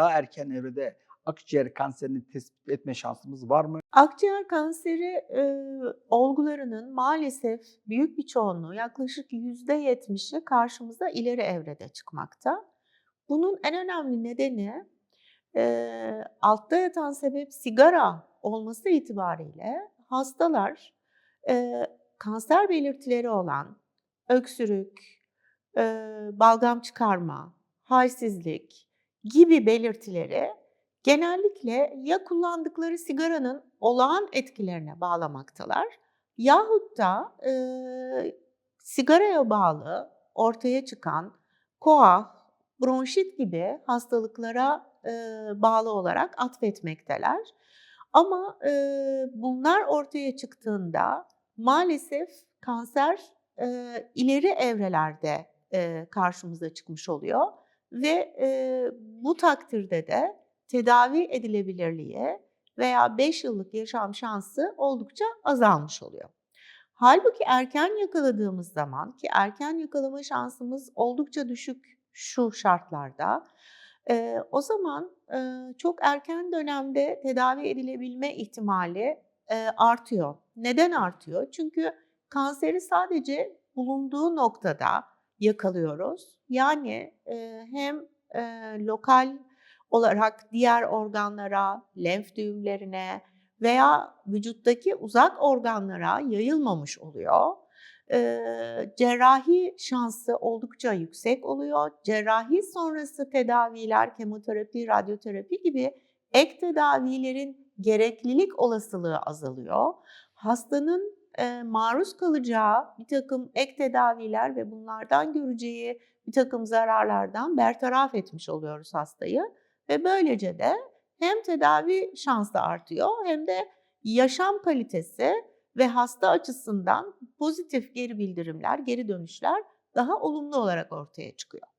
daha erken evrede akciğer kanserini tespit etme şansımız var mı? Akciğer kanseri e, olgularının maalesef büyük bir çoğunluğu yaklaşık %70'i karşımıza ileri evrede çıkmakta. Bunun en önemli nedeni e, altta yatan sebep sigara olması itibariyle hastalar e, kanser belirtileri olan öksürük, e, balgam çıkarma, halsizlik gibi belirtileri genellikle ya kullandıkları sigaranın olağan etkilerine bağlamaktalar yahut da e, sigaraya bağlı ortaya çıkan koah, bronşit gibi hastalıklara e, bağlı olarak atfetmekteler. Ama e, bunlar ortaya çıktığında maalesef kanser e, ileri evrelerde e, karşımıza çıkmış oluyor ve e, bu takdirde de tedavi edilebilirliği veya 5 yıllık yaşam şansı oldukça azalmış oluyor. Halbuki erken yakaladığımız zaman ki erken yakalama şansımız oldukça düşük şu şartlarda e, o zaman e, çok erken dönemde tedavi edilebilme ihtimali e, artıyor. Neden artıyor? Çünkü kanseri sadece bulunduğu noktada yakalıyoruz. Yani e, hem e, lokal olarak diğer organlara, lenf düğümlerine veya vücuttaki uzak organlara yayılmamış oluyor. Ee, cerrahi şansı oldukça yüksek oluyor. Cerrahi sonrası tedaviler, kemoterapi, radyoterapi gibi ek tedavilerin gereklilik olasılığı azalıyor. Hastanın maruz kalacağı bir takım ek tedaviler ve bunlardan göreceği bir takım zararlardan bertaraf etmiş oluyoruz hastayı. Ve böylece de hem tedavi şansı artıyor hem de yaşam kalitesi ve hasta açısından pozitif geri bildirimler, geri dönüşler daha olumlu olarak ortaya çıkıyor.